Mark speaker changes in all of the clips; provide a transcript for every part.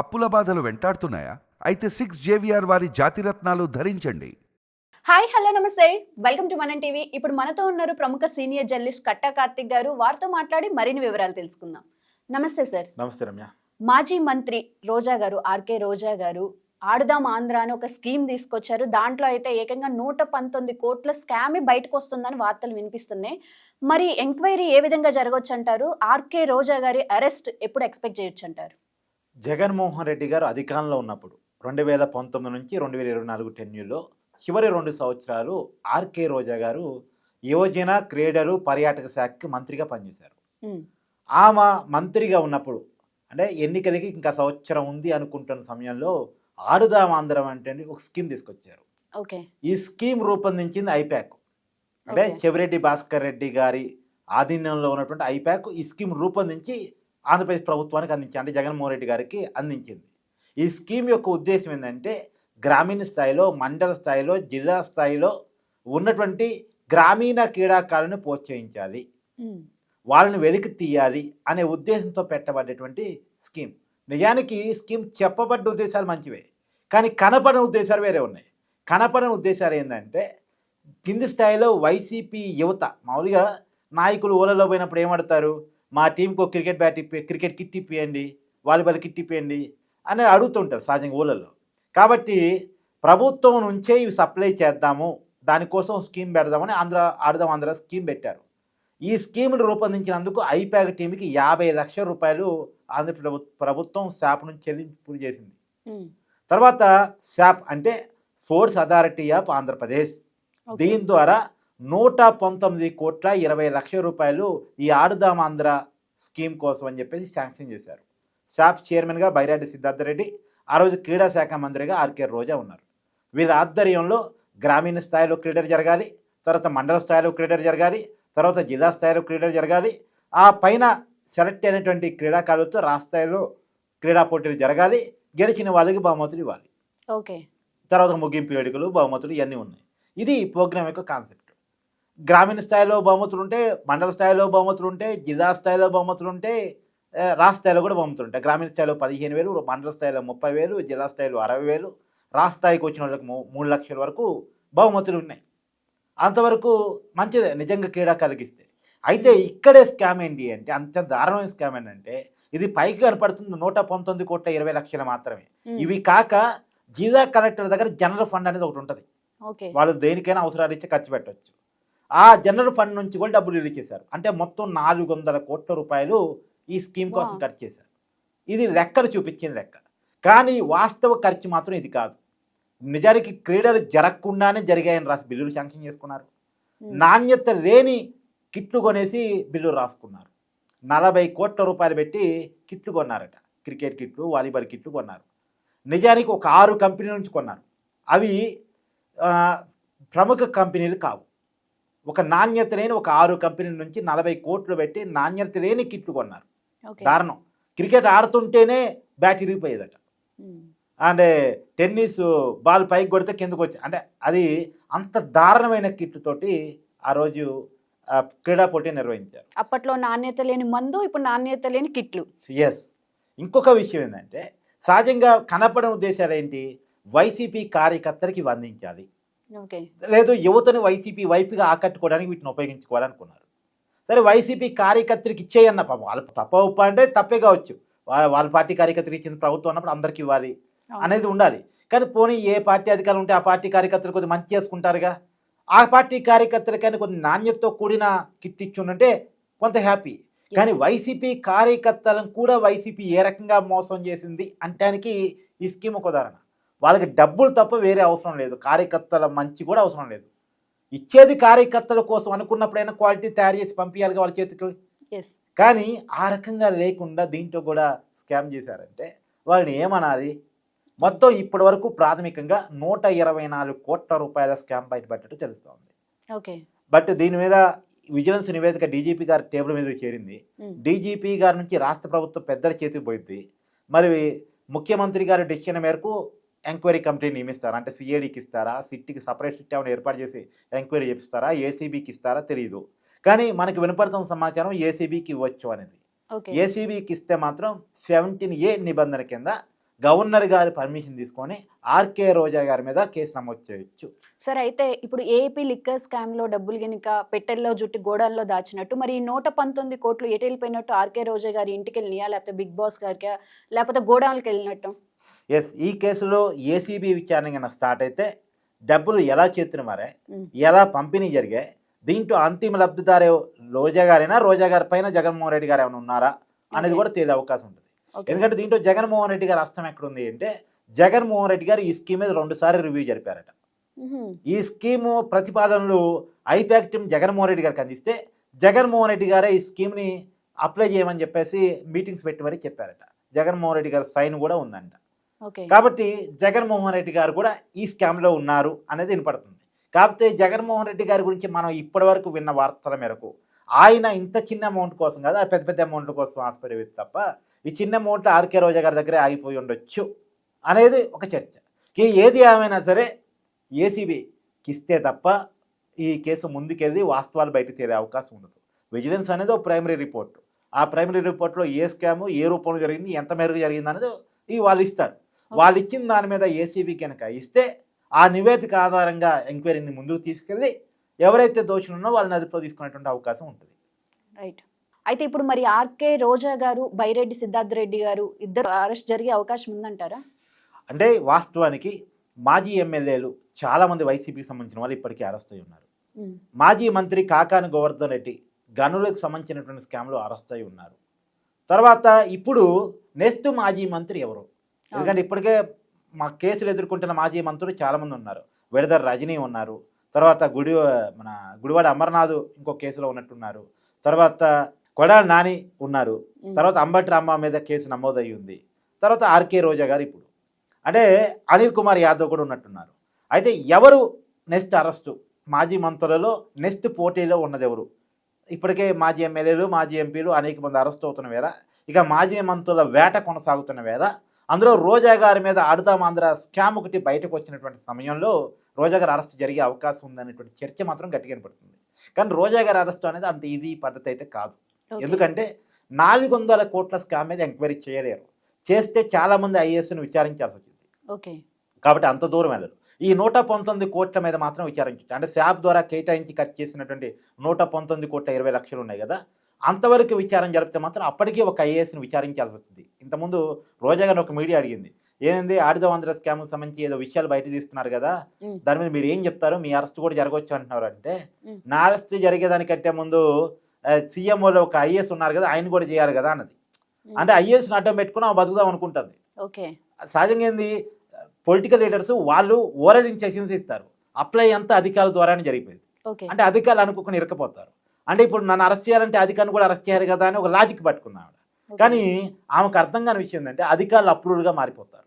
Speaker 1: అప్పుల బాధలు వెంటాడుతున్నాయా? అయితే సిక్స్ జేవిఆర్ వారి జాతిరత్నాలు ధరించండి.
Speaker 2: హాయ్ హలో నమస్తే. Welcome to Manam TV. ఇప్పుడు మనతో ఉన్నారు ప్రముఖ సీనియర్ జర్నలిస్ట్ కట్టా కార్తిక్ గారు. వారితో మాట్లాడి మరిన్ని వివరాలు తెలుసుకుందాం. నమస్తే సార్.
Speaker 3: నమస్తే రమ్య.
Speaker 2: మాజీ మంత్రి రోజా గారు ఆర్కే రోజా గారు ఆడుదాం ఆంధ్ర అని ఒక స్కీమ్ తీసుకొచ్చారు. దాంట్లో అయితే ఏకంగా నూట పంతొమ్మిది కోట్ల స్కామ్ బయటకు వస్తుందని వార్తలు వినిపిస్తున్నాయి. మరి ఎంక్వైరీ ఏ విధంగా జరగవచ్చు అంటారు ఆర్కే రోజా గారి అరెస్ట్ ఎప్పుడు ఎక్స్పెక్ట్ చేయొచ్చు అంటారు
Speaker 3: జగన్మోహన్ రెడ్డి గారు అధికారంలో ఉన్నప్పుడు రెండు వేల పంతొమ్మిది నుంచి రెండు వేల ఇరవై నాలుగు టెన్యూలో చివరి రెండు సంవత్సరాలు ఆర్కే రోజా గారు యువజన క్రీడలు పర్యాటక శాఖకి మంత్రిగా పనిచేశారు. ఆమె మంత్రిగా ఉన్నప్పుడు అంటే ఎన్నికలకి ఇంకా సంవత్సరం ఉంది అనుకుంటున్న సమయంలో ఆడుదాం ఆంధ్రం అంటే ఒక స్కీమ్ తీసుకొచ్చారు.
Speaker 2: ఓకే.
Speaker 3: ఈ స్కీమ్ రూపొందించింది ఐప్యాక్ అంటే. చెవిరెడ్డి భాస్కర్ రెడ్డి గారి ఆధీనంలో ఉన్నటువంటి ఐప్యాక్ ఈ స్కీమ్ రూపొందించి ఆంధ్రప్రదేశ్ ప్రభుత్వానికి అందించింది. అంటే జగన్మోహన్ రెడ్డి గారికి అందించింది. ఈ స్కీమ్ యొక్క ఉద్దేశం ఏంటంటే గ్రామీణ స్థాయిలో మండల స్థాయిలో జిల్లా స్థాయిలో ఉన్నటువంటి గ్రామీణ క్రీడాకారులను ప్రోత్సహించాలి. వాళ్ళని వెలికి తీయాలి అనే ఉద్దేశంతో పెట్టబడేటువంటి స్కీమ్. నిజానికి ఈ స్కీమ్ చెప్పబడ్డ ఉద్దేశాలు మంచివే కానీ కనపడని ఉద్దేశాలు వేరే ఉన్నాయి. కనపడని ఉద్దేశాలు ఏంటంటే కింది స్థాయిలో వైసీపీ యువత మామూలుగా నాయకులు ఊళ్ళలో పోయినప్పుడు ఏమడతారు మా టీంకి క్రికెట్ బ్యాట్ ఇప్పి క్రికెట్ కిట్ ఇప్పియండి వాలీబాల్ కిట్ ఇప్పియండి అని అడుగుతుంటారు సహజంగా ఊళ్ళల్లో. కాబట్టి ప్రభుత్వం నుంచే ఇవి సప్లై చేద్దాము దానికోసం స్కీమ్ పెడదామని ఆంధ్ర ఆడదాం ఆంధ్ర స్కీమ్ పెట్టారు. ఈ స్కీమ్ను రూపొందించినందుకు ఐప్యాక్ టీంకి యాభై లక్షల రూపాయలు ఆంధ్ర ప్రభు ప్రభుత్వం శాప్ నుంచి చెల్లింపులు చేసింది. తర్వాత శాప్ అంటే స్పోర్ట్స్ అథారిటీ ఆఫ్ ఆంధ్రప్రదేశ్. దీని ద్వారా నూట పంతొమ్మిది కోట్ల ఇరవై లక్షల రూపాయలు ఈ ఆడుదాం ఆంధ్ర స్కీమ్ కోసం అని చెప్పేసి శాంక్షన్ చేశారు. శాప్ చైర్మన్గా బైరాడి సిద్ధార్థ రెడ్డి ఆ రోజు క్రీడా శాఖ మంత్రిగా ఆర్కే రోజా ఉన్నారు. వీరి ఆధ్వర్యంలో గ్రామీణ స్థాయిలో క్రీడలు జరగాలి తర్వాత మండల స్థాయిలో క్రీడలు జరగాలి తర్వాత జిల్లా స్థాయిలో క్రీడలు జరగాలి ఆ పైన సెలెక్ట్ అయినటువంటి క్రీడాకారులతో రాష్ట్ర స్థాయిలో క్రీడా పోటీలు జరగాలి గెలిచిన వాళ్ళకి బహుమతులు ఇవ్వాలి.
Speaker 2: ఓకే.
Speaker 3: తర్వాత ముగింపు వేడుకలు బహుమతులు ఇవన్నీ ఉన్నాయి. ఇది ప్రోగ్రామ్ యొక్క కాన్సెప్ట్. గ్రామీణ స్థాయిలో బహుమతులు ఉంటే మండల స్థాయిలో బహుమతులు ఉంటే జిల్లా స్థాయిలో బహుమతులు ఉంటే రాష్ట్ర స్థాయిలో కూడా బహుమతులు ఉంటాయి. గ్రామీణ స్థాయిలో పదిహేను వేలు మండల స్థాయిలో ముప్పై వేలు జిల్లా స్థాయిలో అరవై వేలు రాష్ట్ర స్థాయికి వచ్చిన వాళ్ళకి మూడు లక్షల వరకు బహుమతులు ఉన్నాయి. అంతవరకు మంచిదే నిజంగా క్రీడా కలిగిస్తే. అయితే ఇక్కడే స్కామ్ ఏంటి అంటే అంత దారుణమైన స్కామ్ ఏంటంటే ఇది పైకి కనపడుతుంది నూట పంతొమ్మిది కోట్ల ఇరవై లక్షలు మాత్రమే. ఇవి కాక జిల్లా కలెక్టర్ దగ్గర జనరల్ ఫండ్ అనేది ఒకటి ఉంటుంది.
Speaker 2: ఓకే.
Speaker 3: వాళ్ళు దేనికైనా అవసరాలు ఇచ్చి ఖర్చు పెట్టవచ్చు ఆ జనరల్ ఫండ్ నుంచి కూడా డబ్బులు రిలీజ్ చేశారు. అంటే మొత్తం నాలుగు వందల కోట్ల రూపాయలు ఈ స్కీమ్ కోసం. ఖర్చు చేశారు. ఇది లెక్కలు చూపించిన లెక్క. కానీ వాస్తవ ఖర్చు మాత్రం ఇది కాదు. నిజానికి క్రీడలు జరగకుండానే జరిగాయని రాసి బిల్లులు శాంక్షన్ చేసుకున్నారు. నాణ్యత లేని కిట్లు కొనేసి బిల్లు రాసుకున్నారు. నలభై కోట్ల రూపాయలు పెట్టి కిట్లు కొన్నారట. క్రికెట్ కిట్లు వాలీబాల్ కిట్లు కొన్నారు. నిజానికి ఒక ఆరు కంపెనీల నుంచి కొన్నారు. అవి ప్రముఖ కంపెనీలు కావు. ఒక నాణ్యత లేని ఒక ఆరు కంపెనీల నుంచి నలభై కోట్లు పెట్టి నాణ్యత లేని కిట్లు కొన్నారు. దారుణం. క్రికెట్ ఆడుతుంటేనే బ్యాట్ ఇరిగిపోయేదట. అంటే టెన్నిస్ బాల్ పైకి కొడితే కిందకు వచ్చి అంటే అది అంత దారుణమైన కిట్ తోటి ఆ రోజు క్రీడా పోటీ నిర్వహించారు.
Speaker 2: అప్పట్లో నాణ్యత లేని మందు ఇప్పుడు నాణ్యత లేని కిట్లు.
Speaker 3: ఎస్ ఇంకొక విషయం ఏంటంటే సహజంగా కనపడని ఉద్దేశాలు ఏంటి? వైసీపీ కార్యకర్తలకి
Speaker 2: ఓకే
Speaker 3: లేదు యువతను వైసీపీ వైపుగా ఆకట్టుకోవడానికి వీటిని ఉపయోగించుకోవాలనుకున్నారు. సరే వైసీపీ కార్యకర్తలకు ఇచ్చేయన్న పాపం. వాళ్ళు తప్ప ఉప్ప అంటే తప్పే కావచ్చు. వాళ్ళ పార్టీ కార్యకర్తలకు ఇచ్చిన ప్రభుత్వం అన్నప్పుడు అందరికీ ఇవ్వాలి. అనేది ఉండాలి. కానీ పోనీ ఏ పార్టీ అధికారులు ఉంటే ఆ పార్టీ కార్యకర్తలు కొద్దిగా మంచి చేసుకుంటారుగా? ఆ పార్టీ కార్యకర్తలకైనా కొన్ని నాణ్యతతో కూడిన కిట్ ఇచ్చుండంటే కొంత హ్యాపీ. కానీ. వైసీపీ కార్యకర్తలను కూడా వైసీపీ ఏ రకంగా మోసం చేసింది అంటానికి ఈ స్కీమ్ ఒక ఉదాహరణ. వాళ్ళకి డబ్బులు తప్ప వేరే అవసరం లేదు. కార్యకర్తల మంచి కూడా అవసరం లేదు. ఇచ్చేది కార్యకర్తల కోసం అనుకున్నప్పుడైనా క్వాలిటీ తయారు చేసి పంపించాలిగా వాళ్ళ చేతికి. కానీ ఆ రకంగా లేకుండా దీంట్లో కూడా స్కామ్ చేశారంటే వాళ్ళని ఏమనాలి? మొత్తం ఇప్పటి వరకు ప్రాథమికంగా నూట ఇరవై నాలుగు కోట్ల రూపాయల స్కామ్ బయటపడ్డట్టు తెలుస్తోంది.
Speaker 2: ఓకే
Speaker 3: బట్ దీని మీద విజిలెన్స్ నివేదిక డీజీపీ గారి టేబుల్ మీద చేరింది.
Speaker 2: ఉమ్,
Speaker 3: డీజీపీ గారి నుంచి రాష్ట్ర ప్రభుత్వం పెద్దల చేతికి పోయింది. మరి ముఖ్యమంత్రి గారి డెసిషన్ మేరకు ఎంక్వైరీ కమిటీ నియమిస్తారా? అంటే సిఐడికి ఇస్తారా? సిట్టికి సపరేట్ సిట్ ఏమైనా ఏర్పాటు చేసి ఎంక్వైరీ చేపిస్తారా? ఏసీబీకి ఇస్తారా? తెలియదు కానీ మనకి వినపడుతున్న సమాచారం ఏసీబీకి ఇవ్వచ్చు అనేది.
Speaker 2: ఓకే.
Speaker 3: ఏసీబీకి ఇస్తే మాత్రం సెవెంటీన్ ఏ నిబంధన కింద గవర్నర్ గారి పర్మిషన్ తీసుకొని ఆర్కే రోజా గారి మీద కేసు నమోదు చేయొచ్చు.
Speaker 2: సార్ అయితే ఇప్పుడు ఏపీ లిక్కర్ స్కామ్లో డబ్బులు గనుక పెట్టెల్లో జుట్టి గోడాల్లో దాచినట్టు మరి నూట పంతొమ్మిది కోట్లు ఎటు వెళ్ళిపోయినట్టు ఆర్కే రోజా గారి ఇంటికి వెళ్ళినాయా లేకపోతే బిగ్ బాస్ గారికి? లేకపోతే గోడౌన్కి వెళ్ళినట్టు?
Speaker 3: ఎస్ ఈ కేసులో ఏసీబీ విచారణ స్టార్ట్ అయితే డబ్బులు ఎలా చేతులు మారాయి. ఎలా పంపిణీ జరిగాయి దీంట్లో అంతిమ లబ్ధిదారు రోజా గారైనా రోజా గారి పైన జగన్మోహన్ రెడ్డి గారు ఏమైనా ఉన్నారా అనేది. కూడా తేలే అవకాశం ఉంటుంది. ఎందుకంటే దీంట్లో జగన్మోహన్ రెడ్డి గారి అస్తం ఎక్కడుంది అంటే జగన్మోహన్ రెడ్డి గారు ఈ స్కీమ్ మీద రెండు సార్లు రివ్యూ జరిపారట. ఈ స్కీము ప్రతిపాదనలు ఐపాక్ టీం జగన్మోహన్ రెడ్డి గారికి అందిస్తే జగన్మోహన్ రెడ్డి గారే ఈ స్కీమ్ని అప్లై చేయమని చెప్పేసి మీటింగ్స్ పెట్టి మరీ చెప్పారట జగన్మోహన్ రెడ్డి గారి సైన్ కూడా ఉందంట కాబట్టి జగన్మోహన్ రెడ్డి గారు కూడా ఈ స్కామ్లో ఉన్నారు అనేది వినపడుతుంది. కాకపోతే జగన్మోహన్ రెడ్డి గారి గురించి మనం ఇప్పటివరకు విన్న వార్తల మేరకు ఆయన ఇంత చిన్న అమౌంట్ కోసం కాదు ఆ పెద్ద పెద్ద అమౌంట్ల కోసం ఆస్పడేది తప్ప ఈ చిన్న అమౌంట్ ఆర్కే రోజా గారి దగ్గరే ఆగిపోయి ఉండొచ్చు అనేది ఒక చర్చ. ఈ ఏది ఏమైనా సరే ఏసీబీకి ఇస్తే తప్ప ఈ కేసు ముందుకెళ్ళి వాస్తవాలు బయట తేలే అవకాశం ఉండదు. విజిలెన్స్ అనేది ఒక ప్రైమరీ రిపోర్ట్ ఆ ప్రైమరీ రిపోర్ట్లో ఏ స్కాము ఏ రూపంలో జరిగింది ఎంత మేరకు జరిగింది అనేది ఈ వాళ్ళు ఇస్తారు. వాళ్ళు ఇచ్చిన దాని మీద ఏసీబీ కనుక ఇస్తే ఆ నివేదిక ఆధారంగా ఎంక్వైరీని ముందుకు తీసుకెళ్ళి ఎవరైతే దోషులు ఉన్నారో వాళ్ళని అదుపులో తీసుకునేటువంటి అవకాశం ఉంటుంది.
Speaker 2: రైట్. అయితే ఇప్పుడు మరి ఆర్కే రోజా గారు బైరెడ్డి సిద్ధార్థ రెడ్డి గారు ఇద్దరు అరెస్ట్ జరిగే అవకాశం ఉందంటారా?
Speaker 3: అంటే వాస్తవానికి మాజీ ఎమ్మెల్యేలు చాలామంది వైసీపీకి సంబంధించిన వాళ్ళు ఇప్పటికీ అరెస్ట్ అయి ఉన్నారు. మాజీ మంత్రి కాకాని గోవర్ధన్ రెడ్డి గనులకు సంబంధించినటువంటి స్కామ్లో అరెస్ట్ అయి ఉన్నారు. తర్వాత ఇప్పుడు నెక్స్ట్ మాజీ మంత్రి ఎవరు? ఎందుకంటే ఇప్పటికే మా కేసులు ఎదుర్కొంటున్న మాజీ మంత్రులు చాలామంది ఉన్నారు. విడదర్ రజనీ ఉన్నారు. తర్వాత గుడి మన గుడివాడ అమర్నాథ్ ఇంకో కేసులో ఉన్నట్టున్నారు. తర్వాత కొడాలి నాని ఉన్నారు. తర్వాత అంబటి రాంబా మీద కేసు నమోదయ్యి ఉంది తర్వాత ఆర్కే రోజా గారు ఇప్పుడు. అంటే అనిల్ కుమార్ యాదవ్ కూడా ఉన్నట్టున్నారు. అయితే ఎవరు నెక్స్ట్ అరెస్టు? మాజీ మంత్రులలో నెక్స్ట్ పోటీలో ఉన్నది ఎవరు? ఇప్పటికే మాజీ ఎమ్మెల్యేలు మాజీ ఎంపీలు అనేక మంది అరెస్ట్ అవుతున్న వేళ ఇక మాజీ మంత్రుల వేట కొనసాగుతున్న వేళ అందులో రోజా గారి మీద ఆడుదాం ఆంధ్ర స్కామ్ ఒకటి బయటకు వచ్చినటువంటి సమయంలో రోజా గారి అరెస్ట్ జరిగే అవకాశం ఉందనేటువంటి చర్చ మాత్రం గట్టిగా పడుతుంది కానీ రోజా గారి అరెస్ట్ అనేది అంత ఈజీ పద్ధతి అయితే కాదు. ఎందుకంటే నాలుగు వందల కోట్ల స్కామ్ మీద ఎంక్వైరీ చేయలేరు. చేస్తే చాలా మంది ఐఏఎస్ను విచారించాల్సి వచ్చింది.
Speaker 2: ఓకే.
Speaker 3: కాబట్టి అంత దూరం వెళ్ళరు. ఈ నూట పంతొమ్మిది కోట్ల మీద మాత్రం విచారించవచ్చు. అంటే శాప్ ద్వారా కేటాయించి ఖర్చు చేసినటువంటి నూట పంతొమ్మిది కోట్ల ఇరవై లక్షలు ఉన్నాయి కదా. అంతవరకు విచారం జరిపితే మాత్రం అప్పటికీ ఒక ఐఏఎస్ని విచారించాల్సి వస్తుంది. ఇంతకుముందు రోజా గారిని ఒక మీడియా అడిగింది. ఏంది ఆడిదో ఆంధ్ర స్కామ్కి సంబంధించి ఏదో విషయాలు బయట తీస్తున్నారు కదా. దాని మీద మీరు ఏం చెప్తారు? మీ అరెస్ట్ కూడా జరగవచ్చు అంటున్నారు అంటే. నా అరెస్ట్ జరిగేదానికంటే ముందు సీఎంఓలో ఒక ఐఏఎస్ ఉన్నారు కదా ఆయన కూడా చేయాలి కదా అన్నది. అంటే ఐఏఎస్ని అడ్డం పెట్టుకుని ఆమె బతుకుదాం అనుకుంటుంది.
Speaker 2: ఓకే.
Speaker 3: సహజంగా ఏంది? పొలిటికల్ లీడర్స్ వాళ్ళు ఓరల్ ఇన్స్ట్రక్షన్స్ ఇస్తారు అప్లై అంతా అధికారుల ద్వారానే జరిగిపోయింది. అంటే అధికారులు అనుకోకుండా ఇరకపోతారు అంటే ఇప్పుడు నన్ను అరెస్ట్ చేయాలంటే అధికారిని కూడా అరెస్ట్ చేయాలి కదా అని ఒక లాజిక్ పట్టుకున్నాడు
Speaker 2: ఓకే.
Speaker 3: కానీ ఆమెకు అర్థం కాని విషయం ఏంటంటే అధికారులు అప్రూవ్డ్గా మారిపోతారు.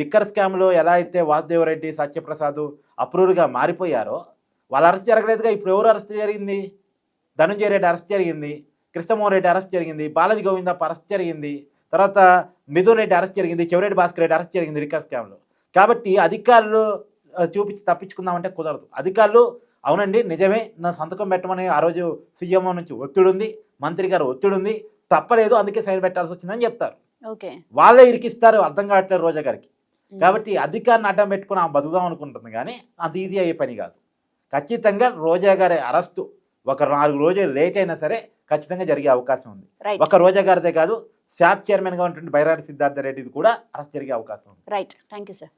Speaker 3: లిక్కర్ స్కామ్లో ఎలా అయితే వాసుదేవరెడ్డి సత్యప్రసాద్ అప్రూవ్డ్గా మారిపోయారో వాళ్ళు అరెస్ట్ జరగలేదుగా. ఇప్పుడు ఎవరు అరెస్ట్ జరిగింది? ధనుంజయ రెడ్డి అరెస్ట్ జరిగింది కృష్ణమోహన్ రెడ్డి అరెస్ట్ జరిగింది బాలాజీ గోవిందప్ప అరెస్ట్ జరిగింది తర్వాత మిథున్ రెడ్డి అరెస్ట్ జరిగింది చెవిరెడ్డి భాస్కర్ రెడ్డి అరెస్ట్ జరిగింది లిక్కర్ స్కామ్లో కాబట్టి అధికారులు చూపించి తప్పించుకుందామంటే కుదరదు. అధికారులు అవునండి నిజమే. నా సంతకం పెట్టమని ఆ రోజు సీఎంఓ నుంచి ఒత్తిడి ఉంది మంత్రి గారు ఒత్తిడి ఉంది తప్పలేదు అందుకే సైన్ పెట్టాల్సి వచ్చిందని చెప్తారు. వాళ్ళే ఇరికిస్తారు అర్థం కావట్లేదు రోజా గారికి. కాబట్టి అధికారిని అడ్డం పెట్టుకుని ఆమె బతుకుదాం అనుకుంటుంది కానీ అంత ఈజీ అయ్యే పని కాదు. ఖచ్చితంగా రోజా గారి అరెస్టు ఒక నాలుగు రోజులు లేట్ అయినా సరే ఖచ్చితంగా జరిగే అవకాశం ఉంది. ఒక రోజా గారిదే కాదు శాప్ చైర్మన్గా ఉన్నటువంటి బైరాటి సిద్ధార్థ రెడ్డిది కూడా అరెస్ట్ జరిగే అవకాశం ఉంది.
Speaker 2: Right thank you sir